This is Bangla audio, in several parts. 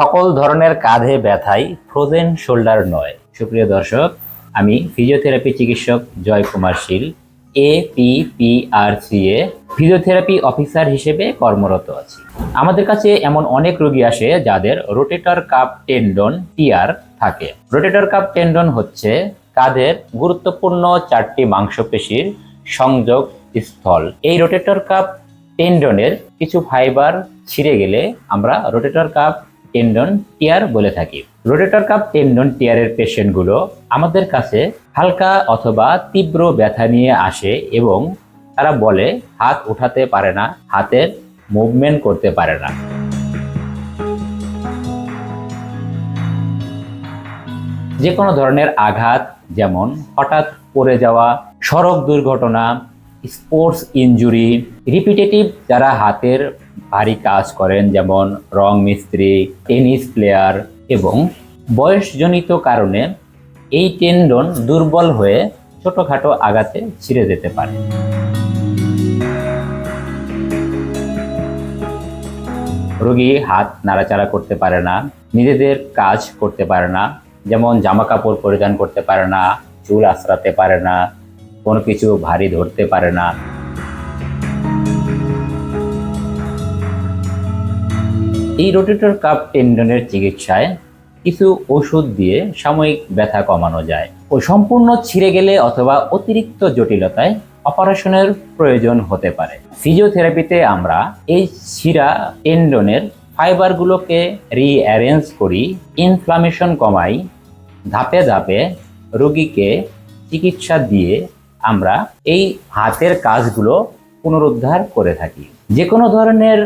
সকল ধরনের কাঁধে ব্যথাই ফ্রোজেন শোল্ডার নয়। সুপ্রিয় দর্শক, আমি ফিজিওথেরাপি চিকিৎসক Joy Kumar Shil A P P R C A physiotherapy officer হিসেবে কর্মরত আছি। আমাদের কাছে এমন অনেক রোগী আসে যাদের রোটেটর কাপ টেন্ডন টিয়ার থাকে। রোটেটর কাপ টেন্ডন হচ্ছে কাঁধের গুরুত্বপূর্ণ চারটি মাংসপেশির সংযোগ স্থল। এই রোটেটর কাপ টেন্ডনের কিছু ফাইবার ছিঁড়ে গেলে আমরা রোটেটর কাপ টেন্ডন টিয়ার বলে থাকি। রোটেটর কাপ টেন্ডন টিয়ারের পেশেন্টগুলো আমাদের কাছে হালকা অথবা তীব্র ব্যথা নিয়ে আসে এবং তারা বলে হাত উঠাতে পারে না, হাতের মুভমেন্ট করতে পারে না। যে কোনো ধরনের আঘাত যেমন হঠাৎ পড়ে যাওয়া, সড়ক দুর্ঘটনা স্পোর্টস ইনজুরি রিপিটেটিভ যারা হাতের ভারী কাজ করেন, যেমন রং মিস্ত্রি, টেনিস প্লেয়ার এবং বয়সজনিত কারণে এই টেন্ডন দুর্বল হয়ে ছোটোখাটো আঘাতে ছিঁড়ে যেতে পারে। রোগী হাত নাড়াচাড়া করতে পারে না, নিজেদের কাজ করতে পারে না, যেমন জামা কাপড় পরিধান করতে পারে না, চুল আশ্রাতে পারে না কোনো কিছু ভারী ধরতে পারে না। এই রোটেটর কাপ টেন্ডনের চিকিৎসায় কিছু ওষুধ দিয়ে সাময়িক ব্যথা কমানো যায়। ও সম্পূর্ণ ছিঁড়ে গেলে অথবা অতিরিক্ত জটিলতায় অপারেশনের প্রয়োজন হতে পারে। ফিজিওথেরাপিতে আমরা এই শিরা টেন্ডনের ফাইবারগুলোকে রিঅ্যারেঞ্জ করি, ইনফ্লামেশন কমাই, ধাপে ধাপে রোগীকে চিকিৎসা দিয়ে আমরা এই হাতের কাজগুলো পুনরুদ্ধার করে থাকি। যে কোনো ধরনের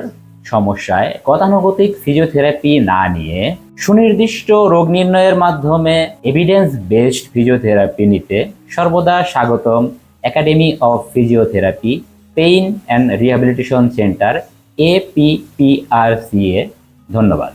সমস্যায় গতানুগতিক ফিজিওথেরাপি না নিয়ে সুনির্দিষ্ট রোগ নির্ণয়ের মাধ্যমে এভিডেন্স বেসড ফিজিওথেরাপি নিতে সর্বদা স্বাগতম academy of physiotherapy pain and rehabilitation centre APPRC এ ধন্যবাদ।